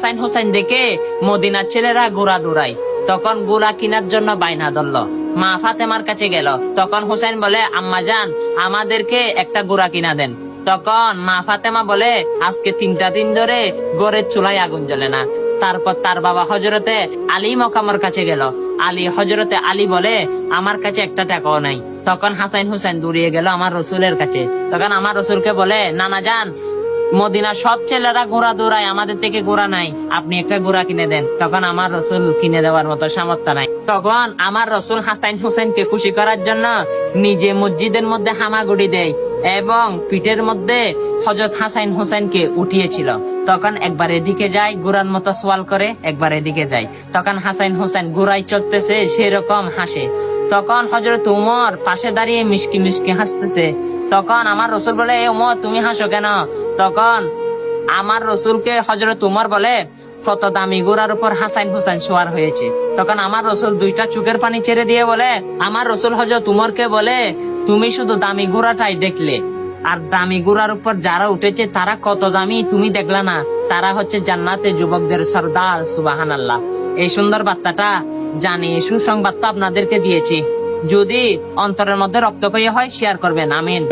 হাসাইন হোসেন দেখে মদিনার ছেলেরা গোড়া দৌড়ায়। তখন গোড়া কেনার জন্য বাইনা ধরল। মা ফাতেমার কাছে গেল। তখন হোসেন বলে, আম্মা যান, আমাদেরকে একটা গোড়া কিনা দেন। তখন মা ফাতেমা বলে, আজকে তিনটা দিন ধরে গোরের চুলায় আগুন জ্বলে না। তারপর তার বাবা হজরতে আলী মকামর কাছে গেল। আলী হজরতে আলী বলে, আমার কাছে একটা টাকাও নাই। তখন হাসাইন হুসেন দৌড়িয়ে গেল আমার রসুলের কাছে। তখন আমার রসুলকে বলে, নানা যান মদিনা সব ছেলেরা ঘোড়া দৌড়ায়, আমাদের থেকে ঘোড়া নাই। আপনি একটা ঘোড়া কিনে দেন। তখন আমার রসুল কিনে দেওয়ার মতো সামর্থ্য নাই। তখন আমার রসুল হাসাইন হুসেনকে খুশি করার জন্য নিজে মসজিদের মধ্যে হামাগুড়ি দেয় এবং পিঠের মধ্যে হজরত হাসাইন হোসেনকে উঠিয়েছিল। তখন একবার এদিকে যায় ঘোড়ার মতো সোয়াল করে, একবার এদিকে যায়। তখন হাসাইন হোসেন ঘোড়ায় চলতেছে সেরকম হাসে। তখন হজরত উমর পাশে দাঁড়িয়ে মিষ্কি মিষ্কি হাসতেছে। তখন আমার রসুল বলে, এ উমর তুমি হাসো কেন? তখন আমার রসুলকে হজরত উমর বলে, কত দামি গোড়ার উপর হাসাইন হুসাইন সোয়ার হয়েছে। তখন আমার রসুল দুইটা চোখের পানি ছেড়ে দিয়ে বলে, আমার রসুল হজরত উমরকে বলে, তুমি শুধু দামি ঘোড়াটাই দেখলে, আর দামি ঘোড়ার উপর যারা উঠেছে, তারা কত দামি তুমি দেখলা না। তারা হচ্ছে জান্নাতে যুবকদের সর্দার সুবাহান আল্লাহ এই সুন্দর বার্তাটা জানি সুসংবাদটা আপনাদেরকে দিয়েছি। যদি অন্তরের মধ্যে রক্ত হয় শেয়ার করবেন। আমিন।